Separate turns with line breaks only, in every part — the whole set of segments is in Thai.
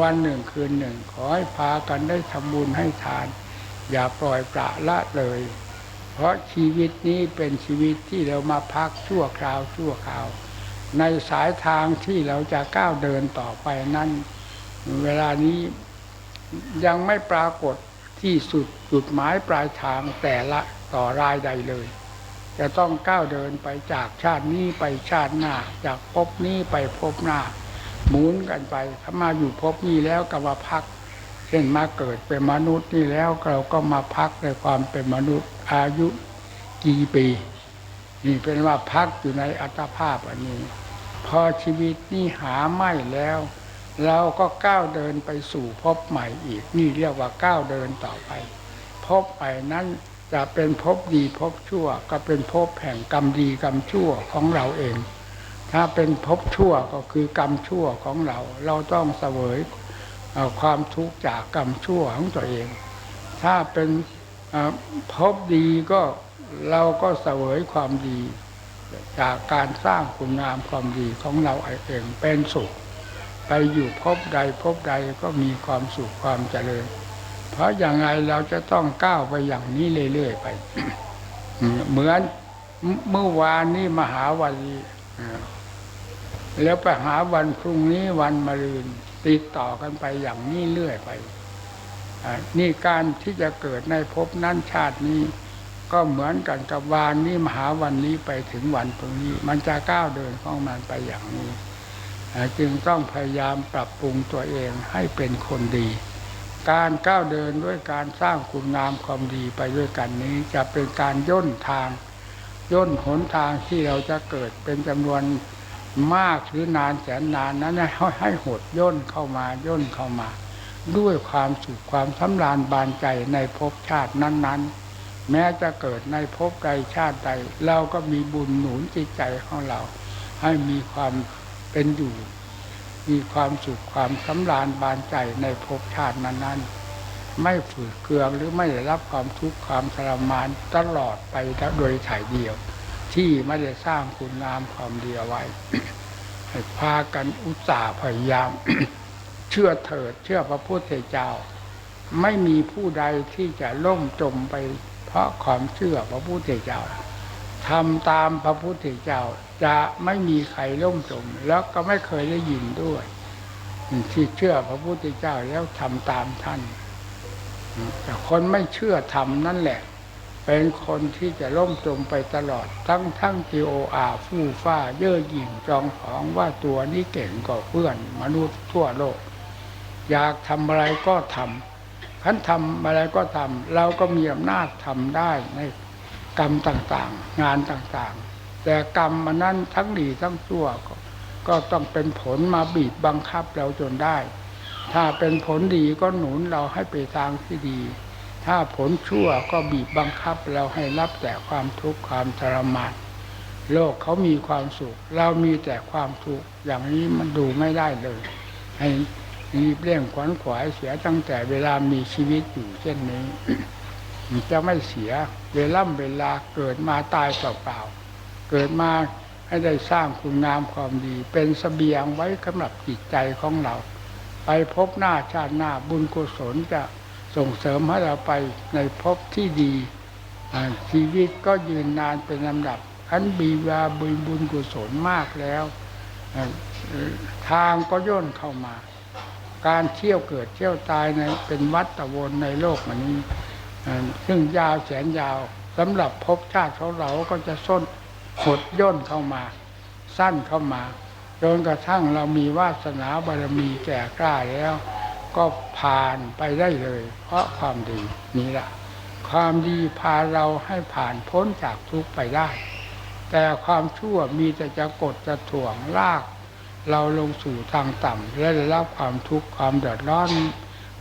วันหนึ่งคืนหนึ่ง ขอให้พากันได้ทำบุญให้ทาน อย่าปล่อยปละละเลย เพราะชีวิตนี้เป็นชีวิตที่เรามาพักชั่วคราวชั่วคราว ในสายทางที่เราจะก้าวเดินต่อไปนั้น เวลานี้ยังไม่ปรากฏที่สุดจุดหมายปลายทางแต่ละต่อรายใดเลย จะต้องก้าวเดินไปจากชาตินี้ไปชาติหน้า จากภพนี้ไปภพหน้า หมุนกันไปถ้ามาอยู่ภพนี้แล้วก็มาพัก เช่นมาเกิดเป็นมนุษย์นี่แล้วเราก็มาพักในความเป็นมนุษย์อายุกี่ปี นี่เป็นว่าพักอยู่ในอัตภาพอันนี้ พอชีวิตนี่หาไม่แล้ว เราก็ก้าวเดินไปสู่ภพใหม่อีกนี่เรียกว่าก้าวเดินต่อไปภพใหม่นั้นจะเป็นภพดีภพชั่ว ก็เป็นภพแห่งกรรมดีกรรมชั่วของเราเอง ถ้าเป็นภพชั่วก็คือกรรมชั่วของเรา เราต้องเสวยความทุกข์จากกรรมชั่วของตัวเอง ถ้าเป็นเอ่อภพดีก็เราก็เสวยความดี จากการสร้างคุณงามความดีของเราเองเป็นสุข ไปอยู่พบใดพบใดก็มีความสุขความเจริญ เพราะอย่างไรเราจะต้องก้าวไปอย่างนี้เรื่อยๆไป เหมือนเมื่อวานนี้มหาวันนี้อ่า แล้วไปหาวันพรุ่งนี้วันมะรืนติดต่อกันไปอย่างนี้เรื่อยไปนี่การที่จะเกิดในภพนั้นชาตินี้ ก็เหมือนกันกับวานนี้มหาวันนี้ไปถึงวันพรุ่งนี้ มันจะก้าวเดินของมันไปอย่างนี้จึงต้องพยายามปรับปรุงตัวเองให้เป็นคนดี การก้าวเดินด้วยการสร้างคุณงามความดีไปด้วยกันนี้ จะเป็นการย่นทาง ย่นหนทางที่เราจะเกิดเป็นจำนวน มากหรือนานแสนนานนั้นให้ให้หดย่นเข้ามาย่นเข้ามา ด้วยความสุขความสำราญบานใจในภพชาตินั้น ๆ แม้จะเกิดในภพใดชาติใด เราก็มีบุญหนุนจิตใจของเรา ให้มีความเป็นอยู่ มีความสุขความสำราญบานใจในภพชาตินั้นๆไม่ฝืดเคืองหรือไม่ได้รับความทุกข์ความทรมานตลอดไปโดยถ่ายเดียว ที่ไม่ได้สร้างคุณงามความดีเอาไว้ให้พากันอุตส่าห์พยายาม เชื่อเถิดเชื่อพระพุทธเจ้า ไม่มีผู้ใดที่จะล่มจมไป เพราะความเชื่อพระพุทธเจ้าทำตามพระพุทธเจ้า จะไม่มีใครล่มจม แล้วก็ไม่เคยได้ยินด้วย ที่เชื่อพระพุทธเจ้าแล้วทำตามท่านแต่คนไม่เชื่อธรรมนั่นแหละ เป็นคนที่จะล่มจมไปตลอดทั้งทั้งทีโออาฟู่ฟ้าเย่อหยิ่งจองผองว่าตัวนี้เก่งกว่าเพื่อนมนุษย์ทั่วโลก อยากทำอะไรก็ทำขันทำอะไรก็ทำเราก็มีอำนาจทำได้ในกรรมต่างๆ งานต่างๆ แต่กรรมมันนั้นทั้งดีทั้งชั่วก็ก็ต้องเป็นผลมาบีบบังคับเราจนได้ ถ้าเป็นผลดีก็หนุนเราให้ไปทางที่ดี ถ้าผลชั่วก็บีบบังคับเราให้รับแต่ความทุกข์ความทรมาน โลกเขามีความสุข เรามีแต่ความทุกข์อย่างนี้มันดูไม่ได้เลย ให้รีบเร่งขวนขวายเสียตั้งแต่เวลามีชีวิตอยู่เช่นนี้จะไม่เสียเวล่ำเวลาเกิดมาตายเปล่าๆเกิดมาให้ได้สร้างคุณงามความดี เป็นเสบียงไว้สำหรับจิตใจของเรา ไปพบหน้าชาติหน้าบุญกุศลจะ ส่งเสริมให้เราไปในภพที่ดีชีวิตก็ยืนนานเป็นลำดับ อันบีวาบุญบุญกุศลมากแล้วทางก็ย่นเข้ามา การเที่ยวเกิดเที่ยวตายในเป็นวัฏวนในโลกมันนี้ซึ่งยาวแสนยาวสำหรับภพชาติของเราก็จะส้นหดย่นเข้ามา สั้นเข้ามาจนกระทั่งเรามีวาสนาบารมีแก่กล้าแล้ว ก็ผ่านไปได้เลย เพราะความดีนี่แหละความดีพาเราให้ผ่านพ้นจากทุกข์ไปได้ แต่ความชั่วมีแต่จะกดจะถ่วงลาก เราลงสู่ทางต่ำและได้รับความทุกข์ความเดือดร้อน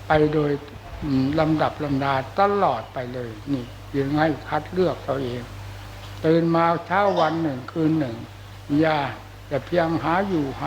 ไปโดยลำดับลำดาตลอดไปเลยนี่ยังให้คัดเลือกตัวเองตื่นมาเช้าวันหนึ่งคืนหนึ่งอย่าอย่เพียงหาอยู่หา